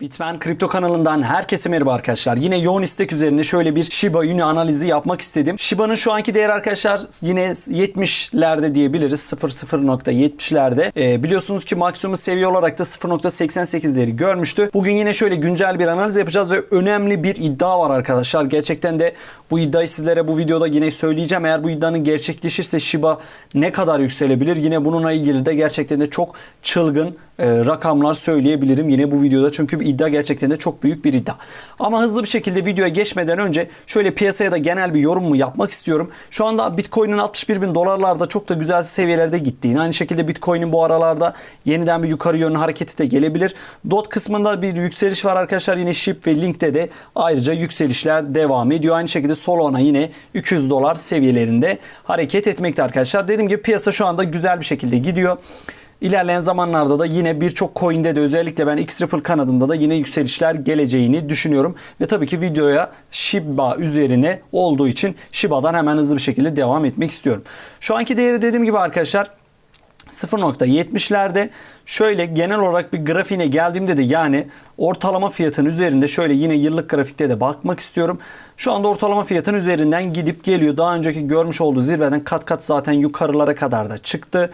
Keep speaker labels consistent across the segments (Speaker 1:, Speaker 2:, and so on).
Speaker 1: Bitmen Kripto kanalından herkese merhaba arkadaşlar. Yine yoğun istek üzerine şöyle bir Shiba Inu analizi yapmak istedim. Shiba'nın şu anki değeri arkadaşlar yine 70'lerde diyebiliriz. 0.70'lerde. Ee, biliyorsunuz ki maksimum seviye olarak da 0.88'leri görmüştü. Bugün yine şöyle güncel bir analiz yapacağız ve önemli bir iddia var arkadaşlar. Gerçekten de bu iddiayı sizlere bu videoda yine söyleyeceğim. Eğer bu iddianın gerçekleşirse Shiba ne kadar yükselebilir? Yine bununla ilgili de gerçekten de çok çılgın e, rakamlar söyleyebilirim yine bu videoda. Çünkü iddia gerçekten de çok büyük bir iddia. Ama hızlı bir şekilde videoya geçmeden önce şöyle piyasaya da genel bir yorumumu yapmak istiyorum. Şu anda Bitcoin'in 61 bin dolarlarda çok da güzel seviyelerde gittiğini. Aynı şekilde Bitcoin'in bu aralarda yeniden bir yukarı yönlü hareketi de gelebilir. DOT kısmında bir yükseliş var arkadaşlar. Yine SHIB ve Link'te de ayrıca yükselişler devam ediyor. Aynı şekilde Solana yine 200 dolar seviyelerinde hareket etmekte arkadaşlar. Dediğim gibi piyasa şu anda güzel bir şekilde gidiyor. İlerleyen zamanlarda da yine birçok coin'de de özellikle ben X-Ripple kanadında da yine yükselişler geleceğini düşünüyorum. Ve tabii ki videoya Shiba üzerine olduğu için Shiba'dan hemen hızlı bir şekilde devam etmek istiyorum. Şu anki değeri dediğim gibi arkadaşlar 0.70'lerde şöyle genel olarak bir grafiğine geldiğimde de yani ortalama fiyatın üzerinde şöyle yine yıllık grafikte de bakmak istiyorum. Şu anda ortalama fiyatın üzerinden gidip geliyor. Daha önceki görmüş olduğu zirveden kat kat zaten yukarılara kadar da çıktı.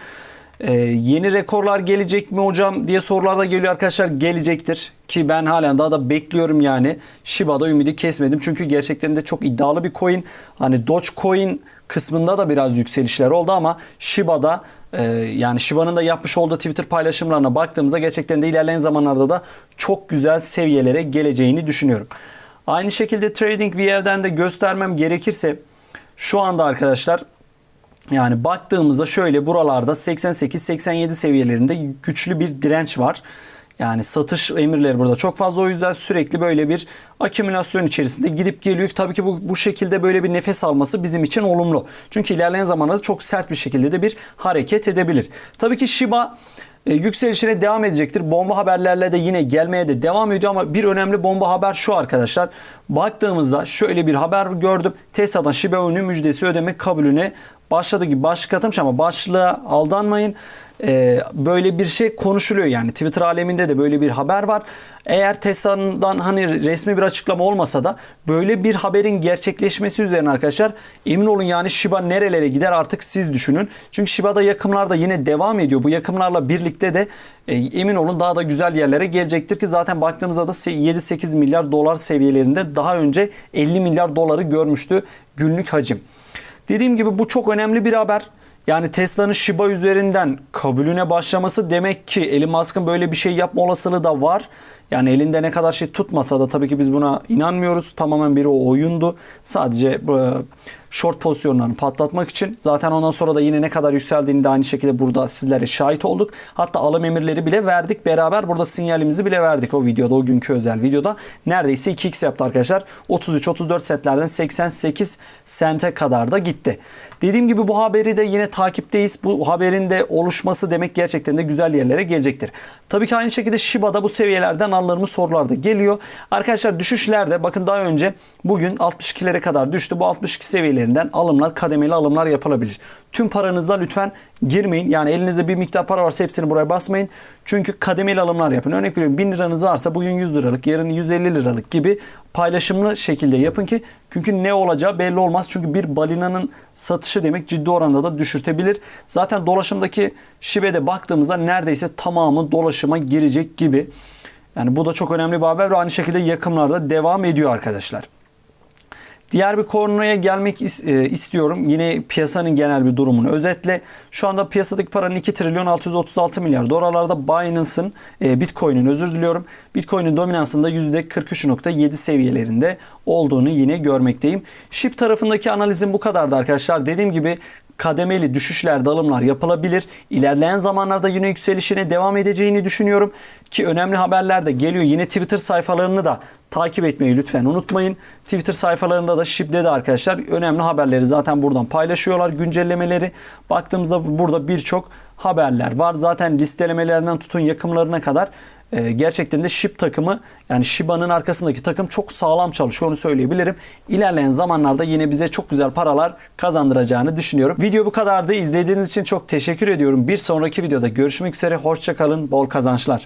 Speaker 1: Ee, yeni rekorlar gelecek mi hocam diye sorular da geliyor arkadaşlar. Gelecektir ki ben halen daha da bekliyorum yani. Shiba'da ümidi kesmedim çünkü gerçekten de çok iddialı bir coin. Hani Dogecoin kısmında da biraz yükselişler oldu ama Shiba'da e, yani Shiba'nın da yapmış olduğu Twitter paylaşımlarına baktığımızda gerçekten de ilerleyen zamanlarda da çok güzel seviyelere geleceğini düşünüyorum. Aynı şekilde TradingView'den de göstermem gerekirse şu anda arkadaşlar yani baktığımızda şöyle buralarda 88-87 seviyelerinde güçlü bir direnç var. Yani satış emirleri burada çok fazla o yüzden sürekli böyle bir akümülasyon içerisinde gidip geliyor. Tabii ki bu, bu şekilde böyle bir nefes alması bizim için olumlu. Çünkü ilerleyen zamanlarda çok sert bir şekilde de bir hareket edebilir. Tabii ki Shiba e, yükselişine devam edecektir. Bomba haberlerle de yine gelmeye de devam ediyor ama bir önemli bomba haber şu arkadaşlar. Baktığımızda şöyle bir haber gördüm. Tesla'dan Shiba Inu müjdesi ödeme kabulüne başladı gibi başlık atmış ama başlığa aldanmayın. Ee, böyle bir şey konuşuluyor yani Twitter aleminde de böyle bir haber var. Eğer Tesla'dan hani resmi bir açıklama olmasa da böyle bir haberin gerçekleşmesi üzerine arkadaşlar emin olun yani Shiba nerelere gider artık siz düşünün. Çünkü Shiba'da yakımlarda yine devam ediyor. Bu yakımlarla birlikte de e, emin olun daha da güzel yerlere gelecektir ki zaten baktığımızda da 7-8 milyar dolar seviyelerinde daha önce 50 milyar doları görmüştü günlük hacim. Dediğim gibi bu çok önemli bir haber. Yani Tesla'nın Shiba üzerinden kabulüne başlaması demek ki Elon Musk'ın böyle bir şey yapma olasılığı da var. Yani elinde ne kadar şey tutmasa da tabii ki biz buna inanmıyoruz. Tamamen bir o oyundu. Sadece e, short pozisyonlarını patlatmak için. Zaten ondan sonra da yine ne kadar yükseldiğini de aynı şekilde burada sizlere şahit olduk. Hatta alım emirleri bile verdik. Beraber burada sinyalimizi bile verdik o videoda, o günkü özel videoda. Neredeyse 2x yaptı arkadaşlar. 33-34 setlerden 88 sente kadar da gitti. Dediğim gibi bu haberi de yine takipteyiz. Bu haberin de oluşması demek gerçekten de güzel yerlere gelecektir. Tabii ki aynı şekilde Shiba'da bu seviyelerden alınır sorular da geliyor. Arkadaşlar düşüşlerde bakın daha önce bugün 62'lere kadar düştü. Bu 62 seviyelerinden alımlar kademeli alımlar yapılabilir. Tüm paranızla lütfen girmeyin. Yani elinizde bir miktar para varsa hepsini buraya basmayın. Çünkü kademeli alımlar yapın. Örnek veriyorum 1000 liranız varsa bugün 100 liralık, yarın 150 liralık gibi paylaşımlı şekilde yapın ki çünkü ne olacağı belli olmaz. Çünkü bir balinanın satışı demek ciddi oranda da düşürtebilir. Zaten dolaşımdaki şibede baktığımızda neredeyse tamamı dolaşıma girecek gibi. Yani bu da çok önemli bir haber ve aynı şekilde yakımlarda devam ediyor arkadaşlar. Diğer bir konuya gelmek e, istiyorum. Yine piyasanın genel bir durumunu özetle. Şu anda piyasadaki paranın 2 trilyon 636 milyar dolarlarda Binance'ın e, Bitcoin'in özür diliyorum. Bitcoin'in dominansında %43.7 seviyelerinde olduğunu yine görmekteyim. SHIB tarafındaki analizim bu kadardı arkadaşlar. Dediğim gibi kademeli düşüşler, dalımlar yapılabilir. İlerleyen zamanlarda yine yükselişine devam edeceğini düşünüyorum. Ki önemli haberler de geliyor. Yine Twitter sayfalarını da takip etmeyi lütfen unutmayın. Twitter sayfalarında da Shib'de de arkadaşlar önemli haberleri zaten buradan paylaşıyorlar. Güncellemeleri. Baktığımızda burada birçok haberler var. Zaten listelemelerinden tutun yakımlarına kadar e, gerçekten de Shib takımı yani Shiba'nın arkasındaki takım çok sağlam çalışıyor onu söyleyebilirim. İlerleyen zamanlarda yine bize çok güzel paralar kazandıracağını düşünüyorum. Video bu kadardı. İzlediğiniz için çok teşekkür ediyorum. Bir sonraki videoda görüşmek üzere. Hoşçakalın. Bol kazançlar.